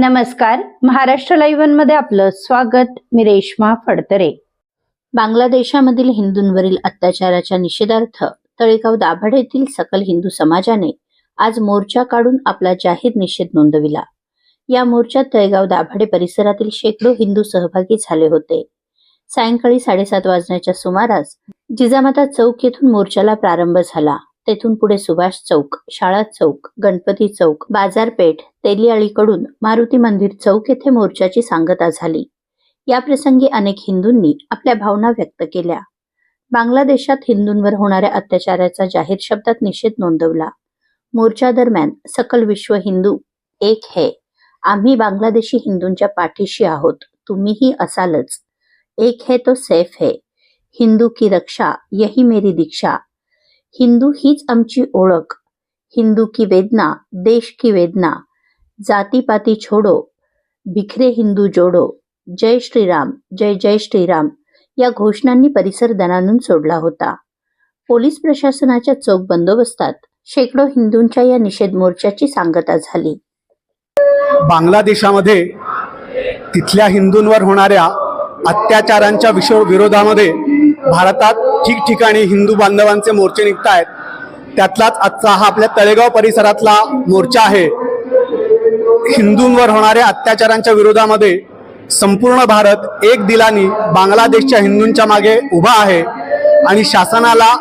नमस्कार. महाराष्ट्र लाईव्हमध्ये आपलं स्वागत. मी रेश्मा फडतरे. बांगलादेशामधील हिंदूंवरील अत्याचाराच्या निषेधार्थ तळेगाव दाभड येथील सकल हिंदू समाजाने आज मोर्चा काढून आपला जाहीर निषेध नोंदविला. या मोर्चात तळेगाव दाभाडे परिसरातील शेकडो हिंदू सहभागी झाले होते. सायंकाळी साडेसात वाजण्याच्या सुमारास जिजामाता चौक येथून मोर्चाला प्रारंभ झाला. तेथून पुढे सुभाष चौक शाळा चौक गणपती चौक बाजारपेठ तेलियाळीकडून मारुती मंदिर चौक येथे मोर्चाची सांगता झाली. या प्रसंगी अनेक हिंदूंनी आपल्या भावना व्यक्त केल्या. बांगलादेशात हिंदूंवर होणाऱ्या अत्याचाराचा जाहीर शब्दात निषेध नोंदवला. मोर्चा दरम्यान सकल विश्व हिंदू एक है. आम्ही बांगलादेशी हिंदूंच्या पाठीशी आहोत. तुम्हीही असालच. एक है तो सेफ है. हिंदू की रक्षा यही मेरी दीक्षा. हिंदू हीच आमची ओळख. हिंदू की वेदना देश की वेदना जातीपाती छोडो बिखरे हिंदू जोडो जय श्रीराम जय जय श्रीराम या घोषणांनी परिसर दणानून सोडला होता. पोलीस प्रशासनाच्या चोख बंदोबस्तात शेकडो हिंदूंच्या या निषेध मोर्चाची सांगता झाली. बांगलादेशामध्ये तिथल्या हिंदूंवर होणाऱ्या अत्याचारांच्या विषय विरोधामध्ये भारतात ठिकठिकाणी हिंदू बांधवांचे मोर्चे निघत आहेत त्यातलाच आजचा हा आपल्या तळेगाव परिसरातला मोर्चा आहे. हिंदूंवर होणाऱ्या अत्याचारांच्या विरोधामध्ये संपूर्ण भारत एक दिलानी बांगलादेशच्या हिंदूंच्या मागे उभा आहे. आणि शासनाला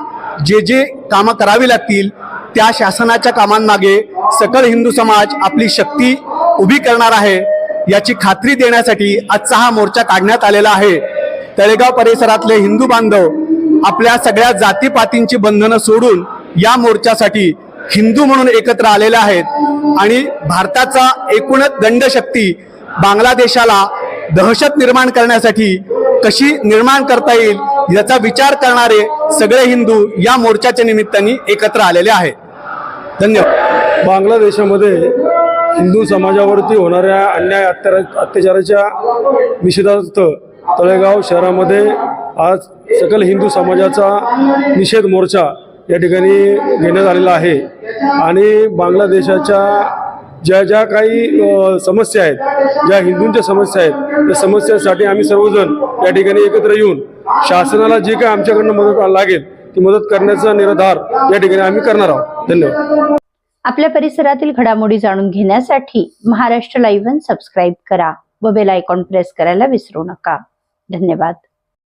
जे जे कामं करावी लागतील त्या शासनाच्या कामांमागे सकल हिंदू समाज आपली शक्ती उभी करणार आहे याची खात्री देण्यासाठी आजचा हा मोर्चा काढण्यात आलेला आहे. तळेगाव परिसरातले हिंदू बांधव आपल्या सगळ्या जातीपातींची बंधनं सोडून या मोर्चासाठी हिंदू म्हणून एकत्र आलेले आहेत. आणि भारताचा एकूणच दंडशक्ती बांगलादेशाला दहशत निर्माण करण्यासाठी कशी निर्माण करता येईल याचा विचार करणारे सगळे हिंदू या मोर्चाच्या निमित्ताने एकत्र आलेले आहेत. धन्यवाद. बांगलादेशामध्ये हिंदू समाजावरती होणाऱ्या अन्याय अत्यारा अत्याचाराच्या निषेधार्थ तळेगाव शहरामध्ये आज सकल हिंदू समाजाचा निषेध मोर्चा या ठिकाणी घेण्यात आलेला आहे. आणि बांगलादेशाच्या ज्या ज्या काही समस्या आहेत ज्या हिंदूंच्या समस्या आहेत त्या समस्यांसाठी आम्ही सर्वजण या ठिकाणी एकत्र येऊन शासनाला जे काही आमच्याकडनं मदत लागेल ती मदत करण्याचा निर्धार या ठिकाणी आम्ही करणार आहोत. धन्यवाद. आपल्या परिसरातील घडामोडी जाणून घेण्यासाठी महाराष्ट्र लाईव्ह सबस्क्राईब करा व बेल आयकॉन प्रेस करायला विसरू नका. धन्यवाद.